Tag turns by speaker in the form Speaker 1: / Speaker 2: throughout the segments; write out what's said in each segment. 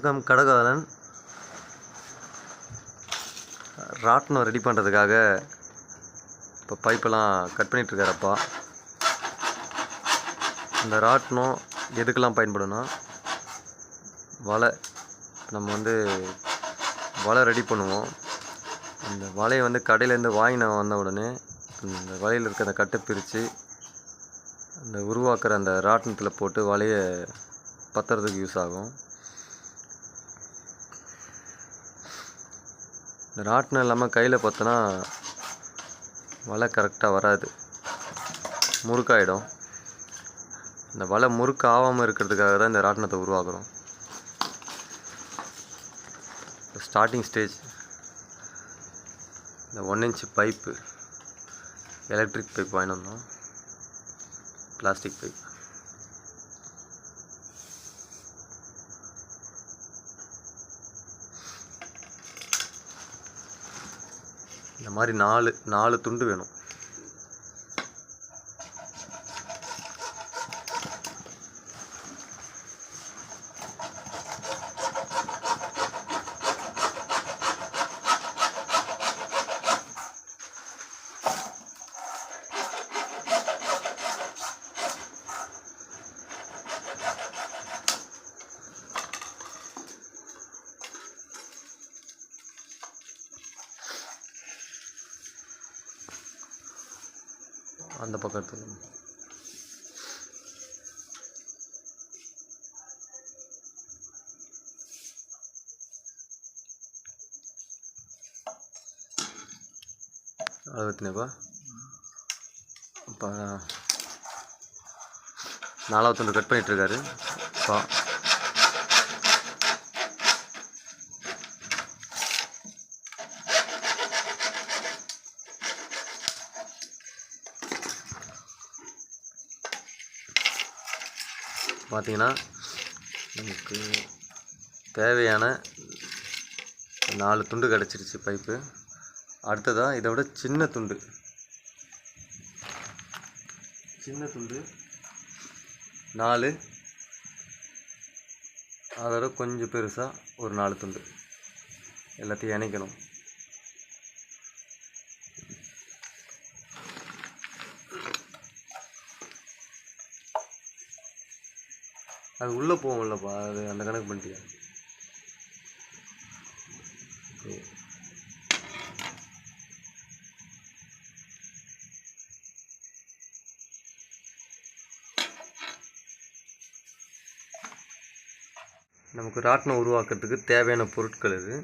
Speaker 1: வணக்கம் கடகாலன். ராட்டினம் ரெடி பண்ணுறதுக்காக இப்போ பைப்பெல்லாம் கட் பண்ணிகிட்டு அப்பா. இந்த ராட்டினம் எதுக்கெல்லாம் பயன்படும்னா வலை. நம்ம வந்து வலை ரெடி பண்ணுவோம். அந்த வலையை வந்து கடையிலேருந்து வாங்கின வந்த உடனே அந்த வலையில் இருக்க அந்த கட்டை பிரித்து அந்த உருவாக்குற அந்த ராட்டினத்தில் போட்டு வலையை பத்துறதுக்கு யூஸ் ஆகும். இந்த ராட்டினம் இல்லாமல் கையில் பார்த்தோன்னா வலை கரெக்டாக வராது. முறுக்காயிடும். இந்த வலை முறுக்கு ஆகாமல் இருக்கிறதுக்காக தான் இந்த ராட்டினத்தை உருவாக்குறோம். ஸ்டார்டிங் ஸ்டேஜ் இந்த one inch pipe electric pipe வாங்கினோம். வந்தோம் பிளாஸ்டிக் பைப் இந்த மாதிரி நாலு நாலு துண்டு வேணும். அந்த பக்கம் அப்போ நாலாவது கட் பண்ணிகிட்ருக்காரு பா பார்த்தீங்கன்னா நமக்கு தேவையான நாலு துண்டு கிடச்சிருச்சு பைப்பு. அடுத்ததாக இதை விட சின்ன துண்டு. சின்ன துண்டு. நாலு. அதோட கொஞ்சம் பெருசாக ஒரு நாலு துண்டு. எல்லாத்தையும் இணைக்கணும். அது உள்ளே போகும்லப்பா அது அந்த கணக்கு பண்ணிட்டியா நமக்கு ராட்டினம் உருவாக்குறதுக்கு தேவையான பொருட்கள் இது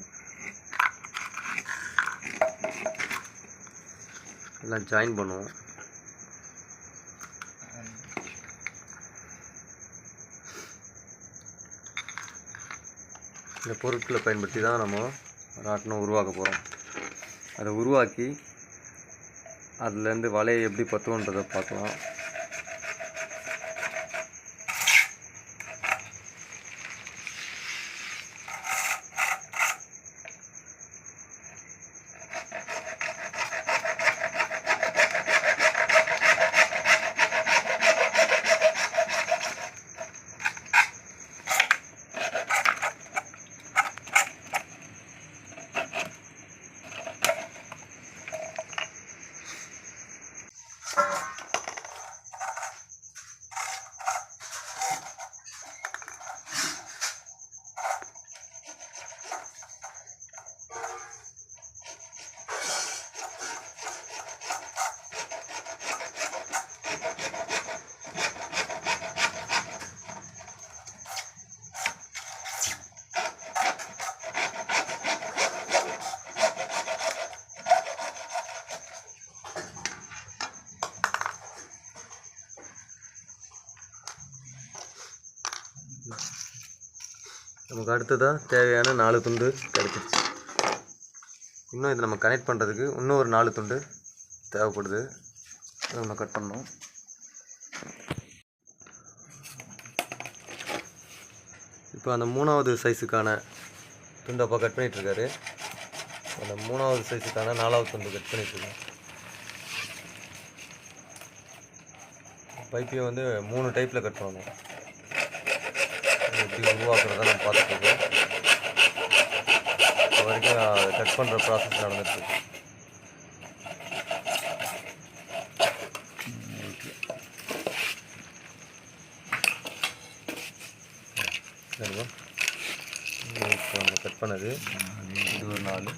Speaker 1: எல்லாம் ஜாயின் பண்ணுவோம். இந்த பொருட்களை பயன்படுத்தி தான் நம்ம ராட்டினம் உருவாக்க போகிறோம் அதை உருவாக்கி அதுலேருந்து வலையை எப்படி பற்றுவோன்றதை பார்க்கலாம். நமக்கு அடுத்ததாக தேவையான நாலு துண்டு கிடச்சிருச்சு. இன்னும் இதை நம்ம கனெக்ட் பண்ணுறதுக்கு இன்னும் ஒரு நாலு துண்டு தேவைப்படுது. அதை நம்ம கட் பண்ணோம் இப்போ அந்த மூணாவது சைஸுக்கான துண்டு அப்பா கட் பண்ணிகிட்ருக்காரு அந்த மூணாவது சைஸுக்கான நாலாவது துண்டு கட் பண்ணிகிட்ருக்கேன் பைப்பையை வந்து மூணு டைப்பில் கட் பண்ணணும். எப்படி உருவாக்குறத நம்ம பார்த்துட்டு இருக்கோம் வரைக்கும் கட் பண்ணுற ப்ராசஸ் நடந்துட்டுருக்கு இப்போ நம்ம கட் பண்ணது. இது ஒரு நாலு.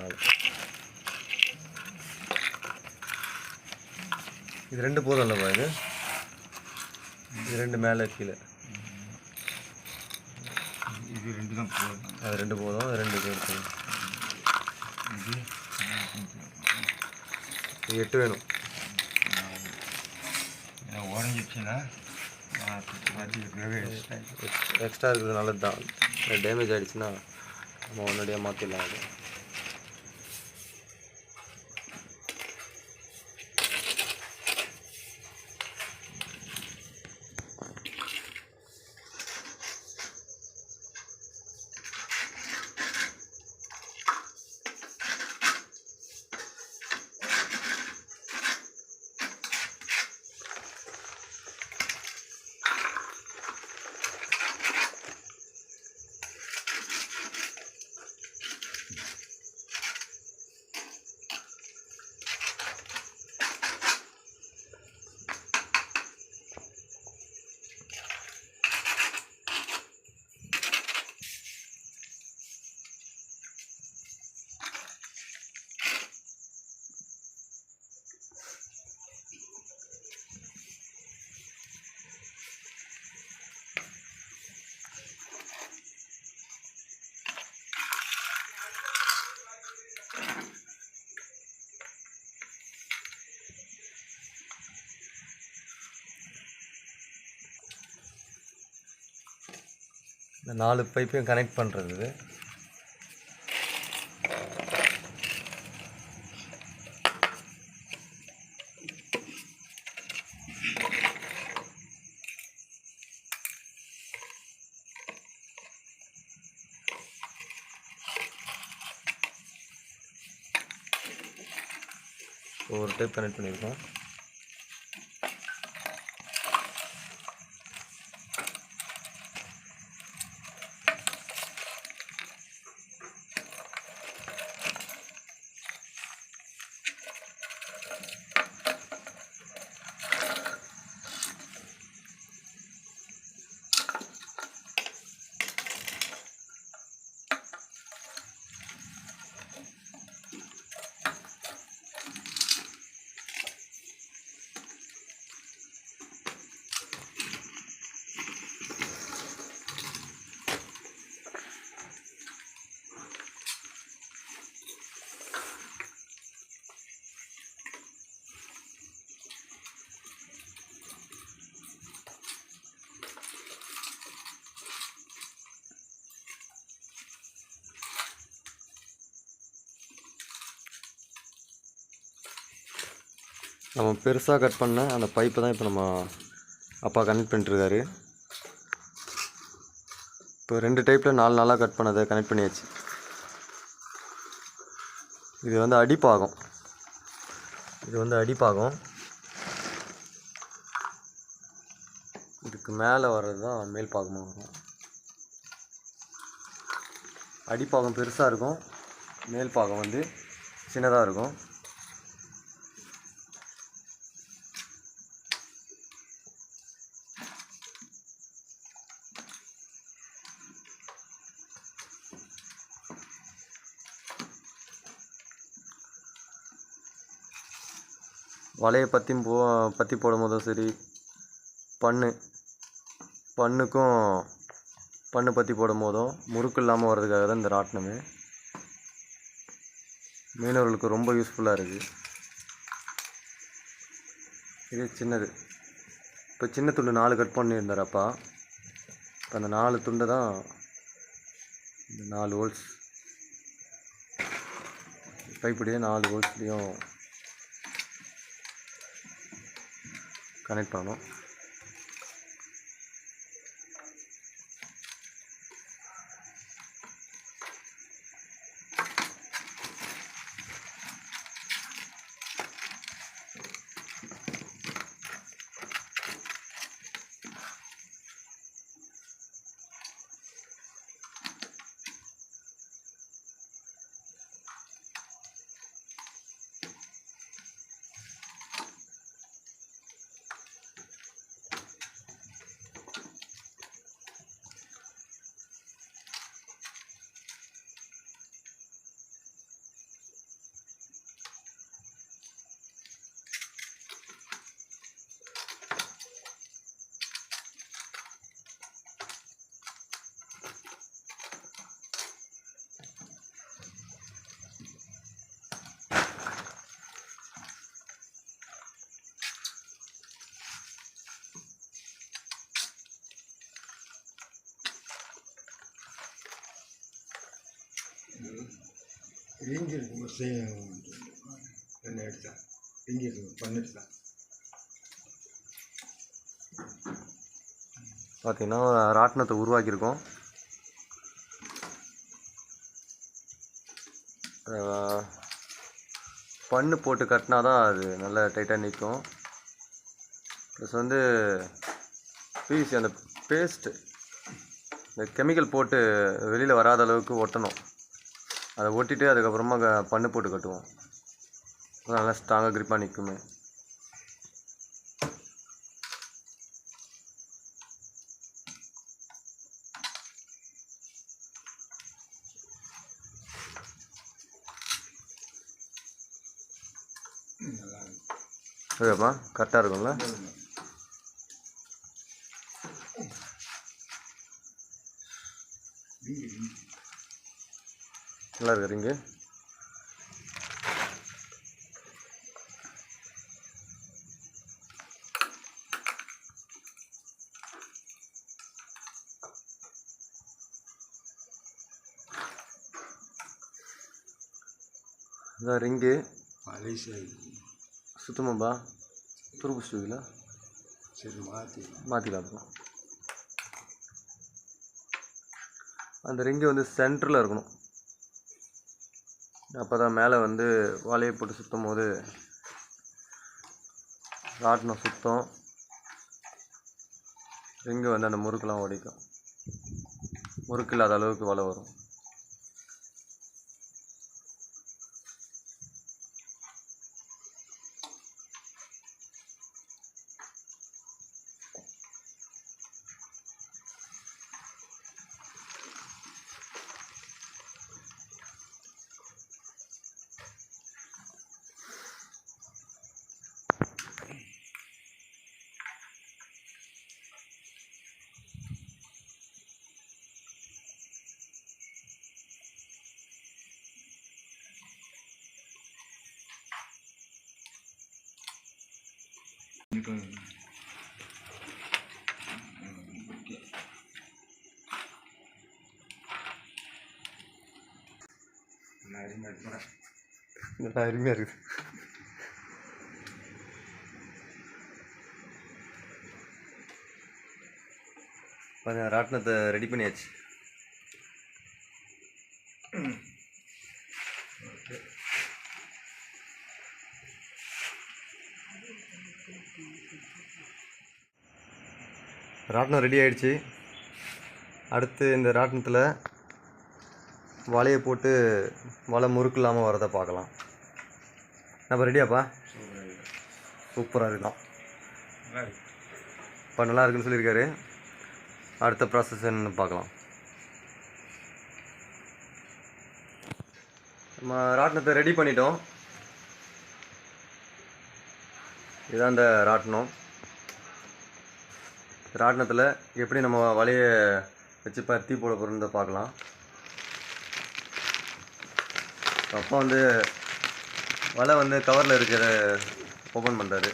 Speaker 1: நாலு. இது ரெண்டு போதும் இல்லைப்பா இது? இது ரெண்டு மேலே கீழே.
Speaker 2: போதும்.
Speaker 1: அது ரெண்டு போதும் அது ரெண்டு இது
Speaker 2: இது
Speaker 1: எட்டு வேணும்.
Speaker 2: வச்சுட்டேன்
Speaker 1: எக்ஸ்ட்ரா இருக்கிறது நல்லது தான் டேமேஜ் ஆகிடுச்சுன்னா நம்ம உடனடியாக மாற்றிடலாம் அது. இந்த நாலு பைப்பையும் கனெக்ட் பண்ணுறது ஒரு டைப் கனெக்ட் பண்ணியிருக்கோம். நம்ம பெருசாக கட் பண்ண அந்த பைப்பை தான் இப்போ நம்ம அப்பா கனெக்ட் பண்ணிட்டுருக்காரு. இப்போ ரெண்டு டைப்பில் நாலு நாளாக கட் பண்ணதை கனெக்ட் பண்ணியாச்சு. இது வந்து அடிப்பாகம். இது வந்து அடிப்பாகம். இதுக்கு மேலே வர்றது தான் மேல் பாகமாக வரும். அடிப்பாகம் பெருசாக இருக்கும். மேல் பாகம் வந்து சின்னதாக இருக்கும். வலையை பற்றியும் போ பற்றி போடும் போதும் சரி பண்ணு. பண்ணுக்கும் பண்ணு பற்றி போடும் போதும் முறுக்கு இல்லாமல் வர்றதுக்காக தான் இந்த ராட்டினமே மீனவர்களுக்கு ரொம்ப யூஸ்ஃபுல்லாக இருக்குது இது சின்னது. இப்போ சின்ன துண்டு நாலு கட் பண்ணியிருந்தார் அப்பா. இப்போ அந்த நாலு துண்டை தான் இந்த நாலு ஹோல்ஸ் கைப்பிடியே நாலு ஹோல்ஸ்லேயும் கனெக்ட் பண்ணணும்.
Speaker 2: ரிங் ஒரு என்ன எடுத்தேன். ரிங் பண்ணிட்டு தான்.
Speaker 1: பார்த்தீங்கன்னா ராட்டினத்தை உருவாக்கியிருக்கோம். பண்ணு போட்டு கட்டினா தான் அது நல்லா டைட்டாக நிற்கும். ப்ளஸ் வந்து பிவிசி அந்த பேஸ்ட்டு இந்த கெமிக்கல் போட்டு வெளியில் வராத அளவுக்கு ஒட்டணும். அதை ஒட்டிட்டு அதுக்கப்புறமா க- பண்ணு போட்டு கட்டுவோம். நல்லா ஸ்ட்ராங்காக க்ரிப்பாக நிற்குமே
Speaker 2: நல்லா
Speaker 1: ஓகேப்பா கரெக்டாக இருக்கும்ல? நல்லா இருக்கு ரிங்கு. இதான் ரிங்கு.
Speaker 2: மலேசியா.
Speaker 1: சுத்தமாப்பா? துருப்பிச்சிட்டுல
Speaker 2: சரி மாற்றி
Speaker 1: மாற்றிக்கலாம் அந்த ரிங்கு வந்து சென்டரில் இருக்கணும். அப்போ தான் மேலே வந்து வலையை போட்டு சுற்றும் போது ராட்டினம் சுத்தம். ரிங்கு வந்து அந்த முறுக்கெலாம் உடைக்கும் முறுக்கு இல்லாத அளவுக்கு வலை வரும். நல்லா அருமையாக இருக்குது கொஞ்சம் ராட்டினத்தை ரெடி பண்ணியாச்சு. ராட்டினம் ரெடி ஆகிடுச்சு அடுத்து இந்த ராட்டினத்தில் வலையை போட்டு வலை முறுக்கு இல்லாமல் வரதை பார்க்கலாம். நம்ம ரெடியாப்பா? சூப்பராக இருக்கலாம் இப்போ நல்லா இருக்குன்னு சொல்லியிருக்காரு. அடுத்த ப்ராசஸ் என்னன்னு பார்க்கலாம். நம்ம ராட்டினத்தை ரெடி பண்ணிட்டோம். இதுதான் இந்த ராட்டினம். ராட்டினத்தில் எப்படி நம்ம வலையை வச்சு பருத்தி போட போகிறோன்றத பார்க்கலாம். அப்பா வந்து வலை வந்து கவரில் இருக்கிற ஓப்பன் பண்ணுறாரு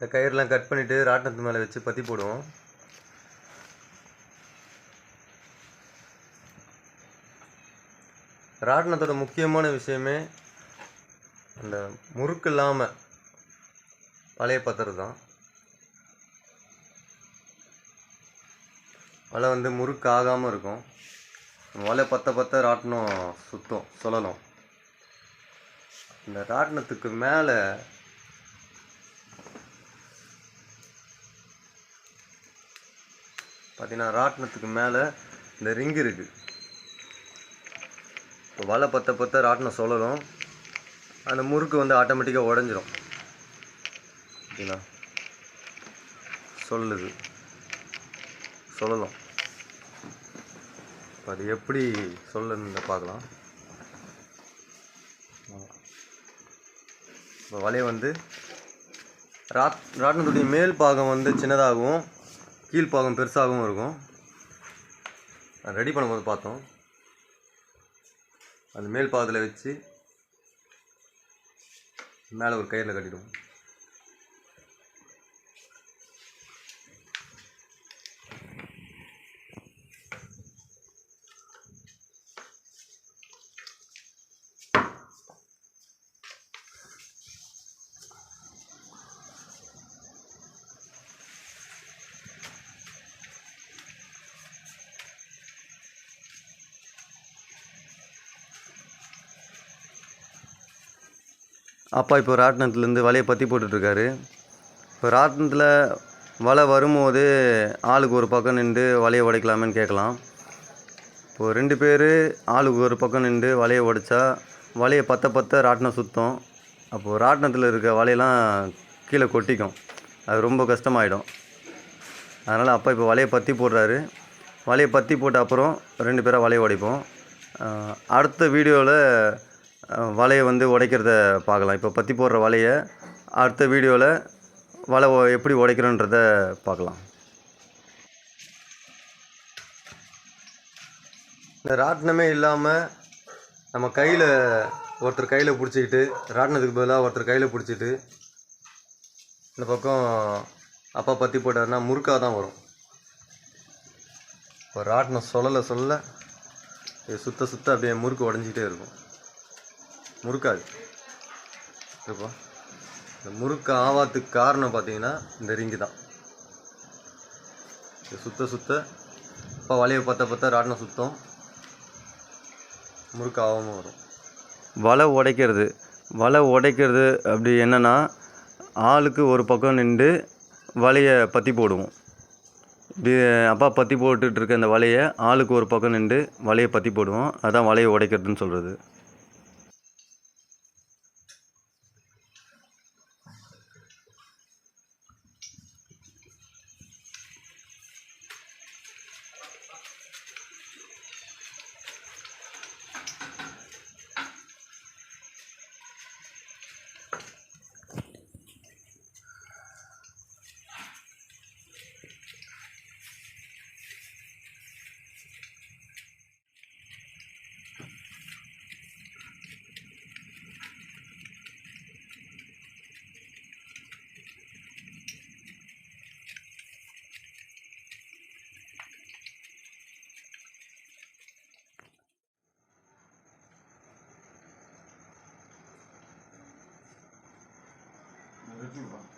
Speaker 1: இந்த கயிறுலாம் கட் பண்ணிவிட்டு ராட்டினத்து மேலே வச்சு பற்றி போடுவோம். ராட்டினத்தோட முக்கியமான விஷயமே அந்த முறுக்கு இல்லாமல் பழைய பத்திரம் தான். வலை வந்து முறுக்கு ஆகாமல் இருக்கும். வலை பத்த பத்த ராட்டினம் சுத்தம் சொல்லணும் இந்த ராட்டினத்துக்கு மேலே பார்த்தீங்கன்னா ராட்டினத்துக்கு மேலே இந்த ரிங் இருக்குது இப்போ வலை பத்த பத்த ராட்டினம் சொல்லணும் அந்த முறுக்கு வந்து ஆட்டோமேட்டிக்காக உடஞ்சிரும். ஓகேங்களா? சொல்லுது. சொல்லலாம். இப்போ அது எப்படி சொல்லுன்னு பார்க்கலாம். இப்போ வலையை வந்து ராட் ராட்டினத்துடைய மேல் பாகம் வந்து சின்னதாகவும் கீழ்ப்பாகம் பெருசாகவும் இருக்கும். ரெடி பண்ணும்போது பார்த்தோம். அந்த மேல் பாகத்தில் வச்சு மேலே ஒரு கயிறில் கட்டிடுவோம். அப்பா இப்போ ராட்டினத்துலேருந்து வலையை பற்றி போட்டுட்ருக்காரு. இப்போ ராட்டினத்தில் வலை வரும்போது ஆளுக்கு ஒரு பக்கம் நின்று வலையை உடைக்கலாமேன்னு கேட்கலாம். இப்போது ரெண்டு பேர் ஆளுக்கு ஒரு பக்கம் நின்று வலையை உடைச்சா வலையை பற்ற பற்ற ராட்டினம் சுத்தம். அப்போது ராட்டினத்தில் இருக்க வலையெல்லாம் கீழே கொட்டிக்கும். அது ரொம்ப கஷ்டமாயிடும். அதனால் அப்பா இப்போ வலையை பற்றி போடுறாரு. வலையை பற்றி போட்ட அப்புறம் ரெண்டு பேராக வலையை உடைப்போம். அடுத்த வீடியோவில் வலையை வந்து உடைக்கிறத பார்க்கலாம். இப்போ பற்றி போடுற வலையை அடுத்த வீடியோவில் வலை எப்படி உடைக்கிறோன்றத பார்க்கலாம். இந்த ராட்டினமே இல்லாமல் நம்ம கையில் ஒருத்தர் கையில் பிடிச்சிக்கிட்டு ராட்டினத்துக்கு பதிலாக ஒருத்தர் கையில் பிடிச்சிட்டு இந்த பக்கம் அப்பா பற்றி போட்டாருன்னா முறுக்காக தான் வரும். இப்போ ராட்டினம் சொல்லலை சொல்ல சுத்த சுத்த அப்படியே முறுக்கு உடஞ்சிக்கிட்டே இருக்கும். முறுக்காது. இருப்பா இந்த முறுக்கு ஆவாத்துக்கு காரணம் பார்த்தீங்கன்னா இந்த ரிங்கு தான். சுத்த சுத்த இப்போ வலையை பற்ற பற்ற ராட்டினம் சுத்தம் முறுக்கு ஆகாமல் வரும். வலை உடைக்கிறது. வலை உடைக்கிறது அப்படி என்னென்னா ஆளுக்கு ஒரு பக்கம் நின்று வலையை பற்றி போடுவோம். இப்படி அப்பா பற்றி போட்டுட்ருக்க அந்த வலையை ஆளுக்கு ஒரு பக்கம் நின்று வலையை பற்றி போடுவோம். அதான் வலையை உடைக்கிறதுன்னு சொல்கிறது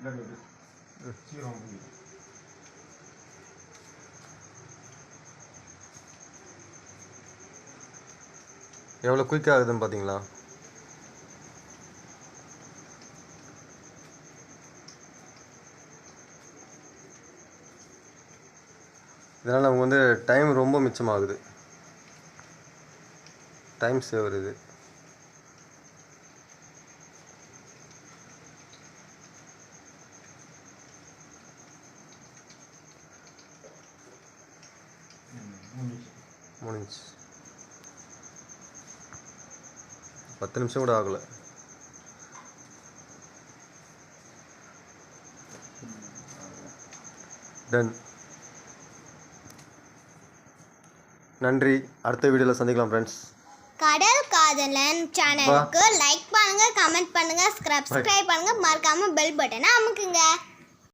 Speaker 2: வச்சுருப்பா சீரம் முடியும்
Speaker 1: எவ்வளோ குயிக்காக ஆகுதுன்னு பார்த்தீங்களா இதனால் நமக்கு வந்து டைம் ரொம்ப மிச்சமாகுது. டைம் சேவர் இது பத்து நிமிஷம் கூட ஆகலை. டன் நன்றி. அடுத்த வீடியோவில் சந்திக்கலாம் ஃப்ரெண்ட்ஸ்
Speaker 3: கடல் காதலன் சேனலுக்கு லைக் பண்ணுங்க கமெண்ட் பண்ணுங்க சப்ஸ்கிரைப் பண்ணுங்க. மறக்காம பெல் பட்டனை அமுக்குங்க.